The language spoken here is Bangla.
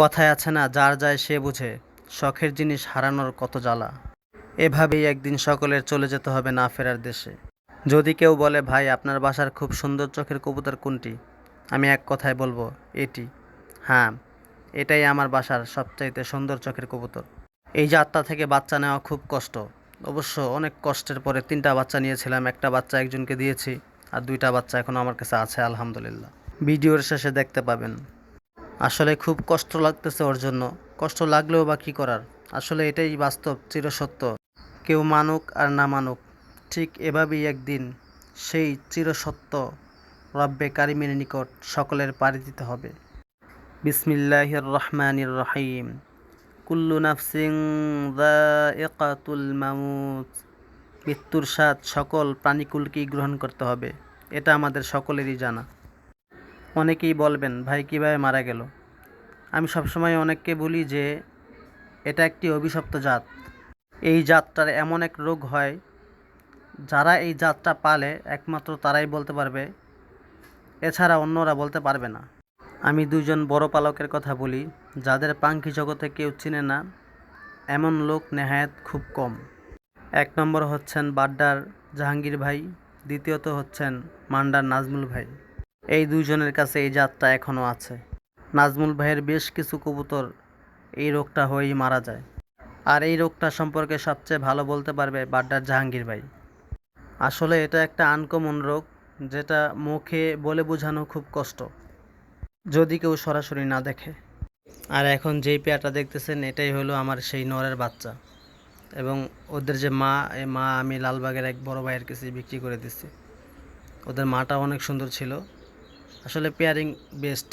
কথায় আছে না, যার যায় সে বুঝে। শখের জিনিস হারানোর কত জ্বালা। এভাবেই একদিন সকলের চলে যেতে হবে না ফেরার দেশে। যদি কেউ বলে, ভাই, আপনার বাসার খুব সুন্দর চোখের কবুতর কোনটি? আমি এক কথায় বলব, এটি। হ্যাঁ এটাই আমার বাসার সবচাইতে সুন্দর চোখের কবুতর। এই যাত্রা থেকে বাচ্চা নেওয়া খুব কষ্ট। অবশ্য অনেক কষ্টের পরে তিনটা বাচ্চা নিয়েছিলাম, একটা বাচ্চা একজনকে দিয়েছি, আর দুইটা বাচ্চা এখন আমার কাছে আছে, আলহামদুলিল্লাহ। ভিডিওর শেষে দেখতে পাবেন। আসলে খুব কষ্ট লাগতেছে ওর জন্য। কষ্ট লাগলেও বা কী করার? আসলে এটাই বাস্তব, চিরসত্য। কেউ মানুক আর না মানুক, ঠিক এভাবেই একদিন সেই চিরসত্য রব্বে কারিমের নিকট সকলের পাড়ি দিতে হবে। বিসমিল্লাহির রহমানির রহিম। কুল্লু নাফসিং যায়িকাতুল মাউত। মৃত্যুর স্বাদ সকল প্রাণীকুলকেই গ্রহণ করতে হবে, এটা আমাদের সকলেরই জানা। অনেকেই বলবেন, ভাই, কীভাবে মারা গেল? আমি সবসময় অনেককে বলি যে, এটা একটি অভিশপ্ত জাত। এই জাতটার এমন এক রোগ হয়, যারা এই জাতটা পালে একমাত্র তারাই বলতে পারবে, এছাড়া অন্যরা বলতে পারবে না। আমি দুজন বড় পালকের কথা বলি, যাদের পাঙ্খি জগতে কেউ চিনে না, এমন লোক নেহায়েত খুব কম। এক নম্বর হচ্ছেন বাড্ডার জাহাঙ্গীর ভাই, দ্বিতীয়ত হচ্ছেন মান্ডার নাজমুল ভাই। এই দুইজনের কাছে এই জাতটা এখনও আছে। নাজমুল ভাইয়ের বেশ কিছু কবুতর এই রোগটা হয়েই মারা যায়। আর এই রোগটা সম্পর্কে সবচেয়ে ভালো বলতে পারবে বাড্ডার জাহাঙ্গীর ভাই। আসলে এটা একটা আনকমন রোগ, যেটা মুখে বলে বোঝানো খুব কষ্ট, যদি কেউ সরাসরি না দেখে। আর এখন যেই পেয়ারটা দেখতেছেন, এটাই হলো আমার সেই নরের বাচ্চা। এবং ওদের যে মা এই মা আমি লালবাগের এক বড় ভাইয়ের কাছে বিক্রি করে দিচ্ছি। ওদের মাটা অনেক সুন্দর ছিল। আসলে পেয়ারিং বেস্ট